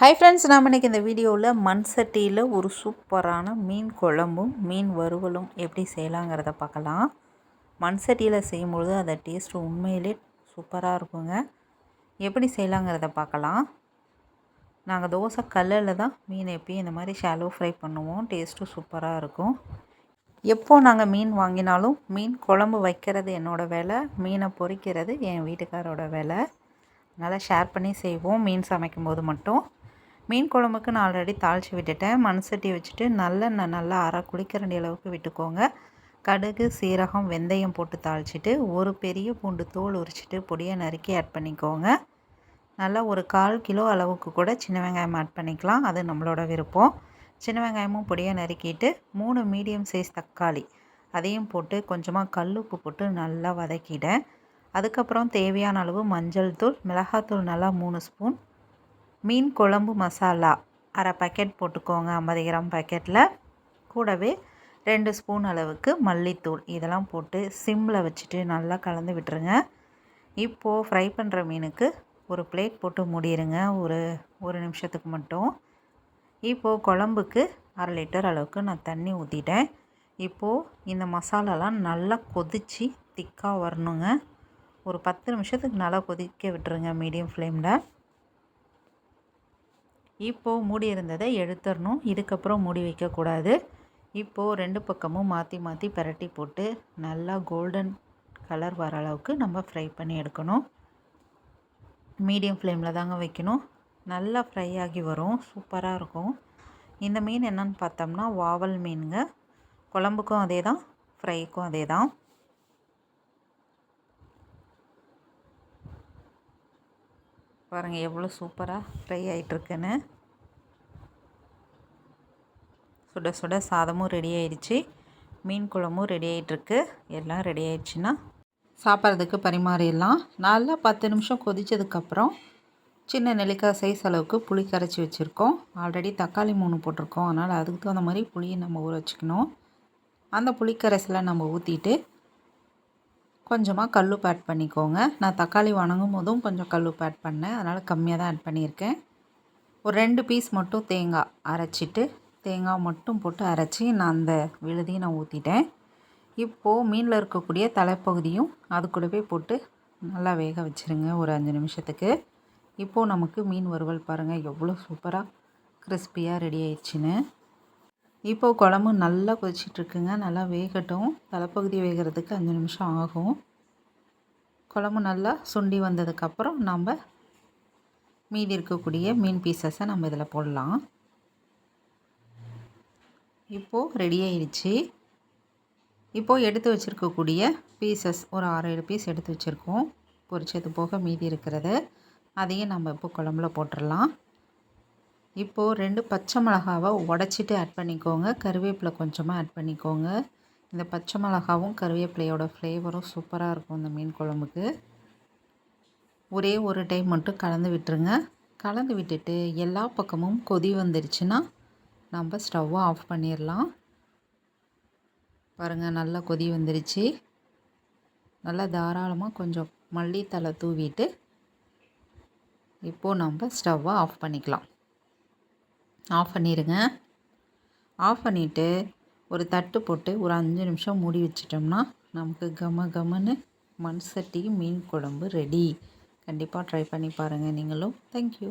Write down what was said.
Hi friends நாம் இன்றைக்கி இந்த வீடியோவில் மண் சட்டியில் ஒரு சூப்பரான மீன் குழம்பும் மீன் வறுவலும் எப்படி செய்யலாங்கிறத பார்க்கலாம். மண் சட்டியில் செய்யும்பொழுது அந்த டேஸ்ட்டு உண்மையிலே சூப்பராக இருக்குங்க. எப்படி செய்யலாங்கிறத பார்க்கலாம். நாங்கள் தோசை கல்லில் தான் மீன் எப்பயும் இந்த மாதிரி ஷாலோ ஃப்ரை பண்ணுவோம். டேஸ்ட்டும் சூப்பராக இருக்கும். எப்போ நாங்கள் மீன் வாங்கினாலும் மீன் குழம்பு வைக்கிறது என்னோடய வேலை மீனை பொறிக்கிறது என் வீட்டுக்காரோட வேலை. நல்லா ஷேர் பண்ணி செய்வோம். மீன் சமைக்கும் போது மட்டும். மீன் குழம்புக்கு நான் ஆல்ரெடி தாளித்து விட்டுட்டேன். மண் சட்டி வச்சுட்டு நல்லெண்ணெய் நல்லா அரை குளிக்கரண்டி அளவுக்கு விட்டுக்கோங்க. கடுகு சீரகம் வெந்தயம் போட்டு தாளிச்சிட்டு ஒரு பெரிய பூண்டு தோல் உரிச்சிட்டு பொடியை நறுக்கி ஆட் பண்ணிக்கோங்க. நல்லா ஒரு கால் கிலோ அளவுக்கு கூட சின்ன வெங்காயம் ஆட் பண்ணிக்கலாம். அது நம்மளோட விருப்பம். சின்ன வெங்காயமும் பொடியை நறுக்கிட்டு மூணு மீடியம் சைஸ் தக்காளி அதையும் போட்டு கொஞ்சமாக கல் உப்பு போட்டு நல்லா வதக்கிட அதுக்கப்புறம் தேவையான அளவு மஞ்சள் தூள் மிளகாத்தூள் நல்லா மூணு ஸ்பூன் மீன் குழம்பு மசாலா அரை பேக்கெட் போட்டுக்கோங்க ஐம்பது கிராம் பேக்கெட்டில் கூடவே ரெண்டு ஸ்பூன் அளவுக்கு மல்லித்தூள். இதெல்லாம் போட்டு சிம்மில் வச்சுட்டு நல்லா கலந்து விட்டுருங்க. இப்போது ஃப்ரை பண்ணுற மீனுக்கு ஒரு பிளேட் போட்டு மூடிடுங்க ஒரு ஒரு நிமிஷத்துக்கு மட்டும். இப்போது குழம்புக்கு அரை லிட்டர் அளவுக்கு நான் தண்ணி ஊற்றிட்டேன் இப்போது இந்த மசாலாலாம் நல்லா கொதித்து திக்காக வரணுங்க. ஒரு பத்து நிமிஷத்துக்கு நல்லா கொதிக்க விட்டுருங்க மீடியம் ஃப்ளேமில் இப்போது மூடி இருந்ததை எடுத்துடணும். இதுக்கப்புறம் மூடி வைக்கக்கூடாது. இப்போது ரெண்டு பக்கமும் மாற்றி மாற்றி பரட்டி போட்டு நல்லா கோல்டன் கலர் வர அளவுக்கு நம்ம ஃப்ரை பண்ணி எடுக்கணும். மீடியம் ஃப்ளேமில் தாங்க வைக்கணும். நல்லா ஃப்ரை ஆகி வரும். சூப்பராக இருக்கும். இந்த மீன் என்னன்னு பார்த்தோம்னா வாவல் மீனுங்க. குழம்புக்கும் அதே தான் ஃப்ரைக்கும் அதே தான் பாருங்கள் எவ்வளோ சூப்பராக ஃப்ரை ஆகிட்டுருக்குன்னு சுட சுட சாதமும் ரெடி ஆயிடுச்சு. மீன் குழம்பும் ரெடி ஆகிட்டுருக்கு எல்லாம் ரெடி ஆயிடுச்சுன்னா சாப்பிட்றதுக்கு பரிமாறிடலாம். நல்லா பத்து நிமிஷம் கொதித்ததுக்கப்புறம் சின்ன நெல்லிக்காய் சைஸ் அளவுக்கு புளி கரைச்சி வச்சுருக்கோம். ஆல்ரெடி தக்காளி மூணு போட்டிருக்கோம். அதனால் அதுக்கு தகுந்த மாதிரி புளியை நம்ம ஊற வச்சுக்கணும். அந்த புளிக்கரைசலை நம்ம ஊற்றிட்டு கொஞ்சமாக கல்லுப்பு ஆட் பண்ணிக்கோங்க. நான் தக்காளி வணங்கும் போதும் கொஞ்சம் கல்லுப்பு ஆட் பண்ணேன். அதனால் கம்மியாக தான் ஆட் பண்ணியிருக்கேன். ஒரு ரெண்டு பீஸ் மட்டும் தேங்காய் அரைச்சிட்டு தேங்காய் மட்டும் போட்டு அரைச்சி நான் அந்த விழுதியை நான் ஊற்றிட்டேன் இப்போது மீனில் இருக்கக்கூடிய தலைப்பகுதியும் அது கூடவே போட்டு நல்லா வேக வச்சுருங்க ஒரு அஞ்சு நிமிஷத்துக்கு. இப்போது நமக்கு மீன் வறுவல் பாருங்கள் எவ்வளோ சூப்பராக கிறிஸ்பியாக ரெடி ஆயிடுச்சுன்னு. இப்போது குழம்பு நல்லா கொதிச்சிட்ருக்குங்க. நல்லா வேகட்டும். தலைப்பகுதி வேகிறதுக்கு அஞ்சு நிமிஷம் ஆகும். குழம்பு நல்லா சுண்டி வந்ததுக்கப்புறம் நம்ம மீதி இருக்கக்கூடிய மீன் பீசஸை நம்ம இதில் போடலாம். இப்போது ரெடி ஆயிடுச்சு. இப்போது எடுத்து வச்சுருக்கக்கூடிய பீசஸ் ஒரு ஆறு ஏழு பீஸ் எடுத்து வச்சுருக்கோம். பொரிச்சது போக மீதி இருக்கிறது. அதையும் நம்ம இப்போ குழம்புல போட்டுடலாம் இப்போது ரெண்டு பச்சை மிளகாவை உடச்சிட்டு ஆட் பண்ணிக்கோங்க. கருவேப்பிலை கொஞ்சமாக ஆட் பண்ணிக்கோங்க. இந்த பச்சை மிளகாவும் கருவேப்பிலையோட ஃப்ளேவரும் சூப்பராக இருக்கும் இந்த மீன் குழம்புக்கு. ஒரே ஒரு டைம் மட்டும் கலந்து விட்டுருங்க. கலந்து விட்டுட்டு எல்லா பக்கமும் கொதி வந்துருச்சுன்னா நம்ம ஸ்டவ்வை ஆஃப் பண்ணிடலாம் பாருங்கள் நல்லா கொதி வந்துருச்சு. நல்லா தாராளமாக கொஞ்சம் மல்லித்தலை தூவிட்டு இப்போது நம்ம ஸ்டவ்வை ஆஃப் பண்ணிக்கலாம். ஆஃப் பண்ணிடுங்க ஆஃப் பண்ணிவிட்டு ஒரு தட்டு போட்டு ஒரு அஞ்சு நிமிஷம் மூடி வச்சிட்டோம்னா நமக்கு கம கமன்னு மண் சட்டி மீன் குழம்பு ரெடி. கண்டிப்பாக ட்ரை பண்ணி பாருங்கள் நீங்களும். தேங்க்யூ